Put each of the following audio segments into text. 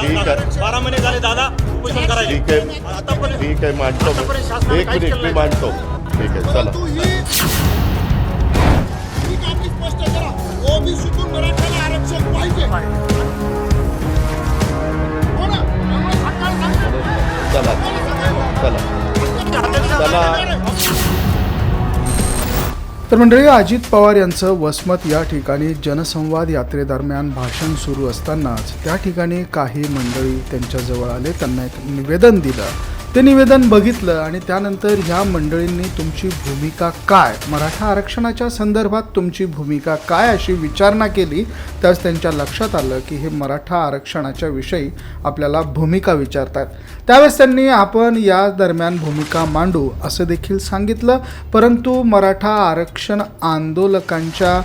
ठीक आहे. बारा महिने झाले दादा उपोषण करायचे ठीक आहे. आतापर्यंत ठीक आहे मांडतो आतापर्यंत. शासनाने एक काहीच मिनिट केलं मी नाही. मांडतो. ठीक आहे चला. परंतु ही ही कामगी स्पष्ट करा. ओबीसीतून मराठ्याला आरक्षण पाहिजे. हो ना त्यामुळे सरकार सांगतं. चला. चला चला तर मंडळी अजित पवार यांचं वसमत या ठिकाणी जनसंवाद यात्रेदरम्यान भाषण सुरू असतानाच त्या ठिकाणी काही मंडळी त्यांच्याजवळ आले त्यांना एक निवेदन दिलं. ते निवेदन बघितलं आणि त्यानंतर ह्या मंडळींनी तुमची भूमिका काय मराठा आरक्षणाच्या संदर्भात तुमची भूमिका काय अशी विचारणा केली त्यावेळेस त्यांच्या लक्षात आलं की हे मराठा आरक्षणाच्या विषयी आपल्याला भूमिका विचारतात. त्यावेळेस त्यांनी आपण या दरम्यान भूमिका मांडू असं देखील सांगितलं परंतु मराठा आरक्षण आंदोलकांच्या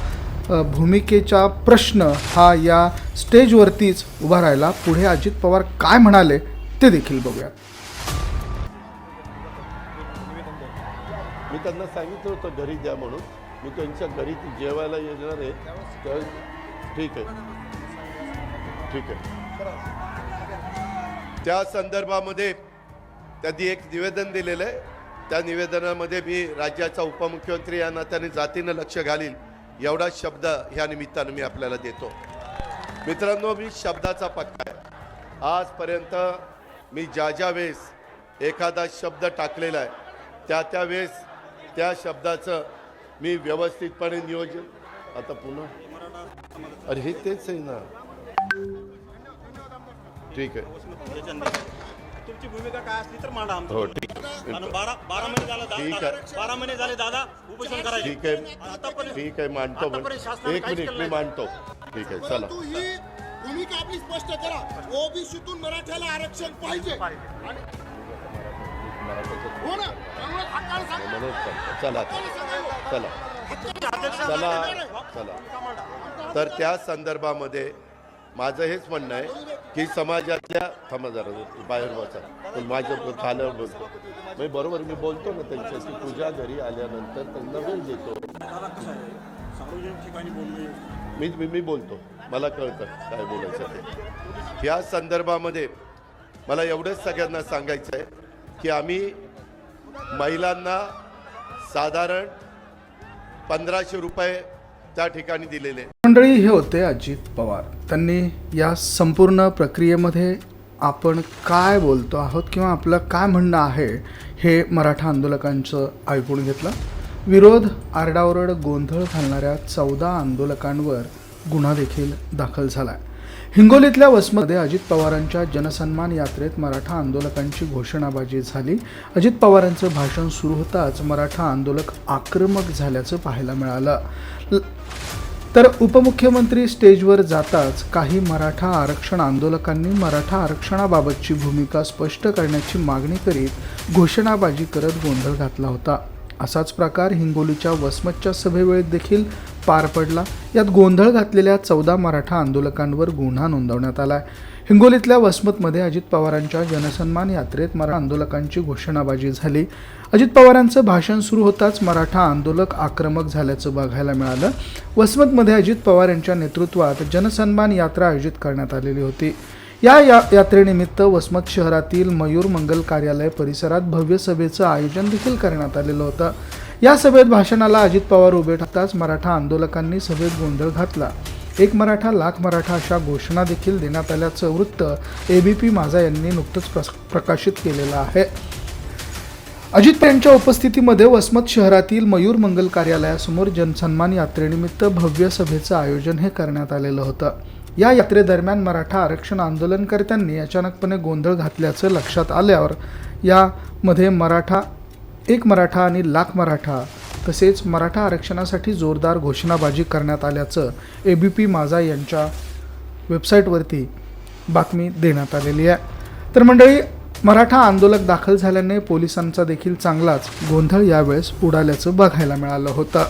भूमिकेचा प्रश्न हा या स्टेजवरतीच उभा राहिला. पुढे अजित पवार काय म्हणाले ते देखील बघूया मी त्यांना सांगितलं होतं घरी द्या म्हणून. मी त्यांच्या घरी ती जेवायला येणार आहे. त्यावेळेस ठीक आहे. ठीक आहे. त्या संदर्भामध्ये त्यांनी एक निवेदन दिलेलं आहे. त्या निवेदनामध्ये मी राज्याचा उपमुख्यमंत्री या नात्याने जातीनं लक्ष घालील एवढा शब्द ह्या निमित्तानं मी आपल्याला देतो. मित्रांनो मी शब्दाचा पक्का आहे. आजपर्यंत मी ज्या ज्या वेळेस एखादा शब्द टाकलेला आहे त्या त्या वेळेस त्या शब्दाचं मी व्यवस्थितपणे नियोजन. आता पुन्हा. अरे हे तेच आहे ना. ठीक आहे. तुमची भूमिका काय असली तर मांडा हो ठीक बारा बारा महिने झाले ठीक दादा आहे. बारा महिने झाले दादा उपोषण करायचे. ठीक आहे. आतापर्यंत ठीक आहे मांडतो आतापर्यंत शासनाने एक काहीच मिनिट केलं मी नाही. मांडतो. ठीक आहे चला. परंतु ही भूमिका आपली स्पष्ट करा. ओबीसीतून मराठ्याला आरक्षण पाहिजे. आणि- चला चला चला चला. चला. तर त्या संदर्भामध्ये माझं हेच म्हणणं आहे की समाजातल्या थांबा जरा बाहेर बसा. पण माझं झाल्यावर बोलतो मी बरोबर मी बोलतो ना त्यांच्याशी. तुझ्या घरी आल्यानंतर त्यांना वेळ देतो. मी मी मी बोलतो. मला कळतं काय बोलायचं ते. या संदर्भामध्ये मला एवढंच सगळ्यांना सांगायचं आहे की आम्ही महिलांना साधारण पंधराशे रुपये त्या ठिकाणी दिलेले मंडळी हे होते अजित पवार. त्यांनी या संपूर्ण प्रक्रियेमध्ये आपण काय बोलतो आहोत किंवा आपलं काय म्हणणं आहे हे मराठा आंदोलकांचं ऐकून घेतलं. विरोध आरडाओरड गोंधळ घालणाऱ्या चौदा आंदोलकांवर गुन्हा देखील दाखल झाला आहे हिंगोलीतल्या वसमध्ये अजित पवारांच्या जनसन्मान यात्रेत मराठा आंदोलकांची घोषणाबाजी झाली. अजित पवारांचं भाषण सुरू होताच मराठा आंदोलक आक्रमक झाल्याचं पाहायला मिळालं. तर उपमुख्यमंत्री स्टेजवर जाताच काही मराठा आरक्षण आंदोलकांनी मराठा आरक्षणाबाबतची भूमिका स्पष्ट करण्याची मागणी करीत घोषणाबाजी करत गोंधळ घातला होता. असाच प्रकार हिंगोलीच्या वसमतच्या सभेवेळेत देखील पार पडला. यात गोंधळ घातलेल्या चौदा मराठा आंदोलकांवर गुन्हा नोंदवण्यात आला आहे हिंगोलीतल्या वसमतमध्ये अजित पवारांच्या जनसन्मान यात्रेत मराठा आंदोलकांची घोषणाबाजी झाली. अजित पवारांचं भाषण सुरू होताच मराठा आंदोलक आक्रमक झाल्याचं बघायला मिळालं. वसमतमध्ये अजित पवार यांच्या नेतृत्वात जनसन्मान यात्रा आयोजित करण्यात आलेली होती. या या यात्रेनिमित्त वसमत शहरातील मयूर मंगल कार्यालय परिसरात भव्य सभेचं आयोजन देखील करण्यात आलेलं होतं. या सभेत भाषणाला अजित पवार उभे ठरताच मराठा आंदोलकांनी सभेत गोंधळ घातला. एक मराठा लाख मराठा अशा घोषणा देखील देण्यात आल्याचं वृत्त ए बी पी माझा यांनी नुकतंच प्रकाशित केलेलं आहे. अजित यांच्या उपस्थितीमध्ये वसमत शहरातील मयूर मंगल कार्यालयासमोर जनसन्मान यात्रेनिमित्त भव्य सभेचं आयोजन हे करण्यात आलेलं होतं. या यात्रेदरम्यान मराठा आरक्षण आंदोलनकर्त्यांनी अचानकपणे गोंधळ घातल्याचं लक्षात आल्यावर यामध्ये मराठा एक मराठा आणि लाख मराठा तसेच मराठा आरक्षणासाठी जोरदार घोषणाबाजी करण्यात आल्याचं ए बी पी माझा यांच्या वेबसाईटवरती बातमी देण्यात आलेली आहे. तर मंडळी मराठा आंदोलक दाखल झाल्याने पोलिसांचा देखील चांगलाच गोंधळ यावेळेस उडाल्याचं बघायला मिळालं होतं.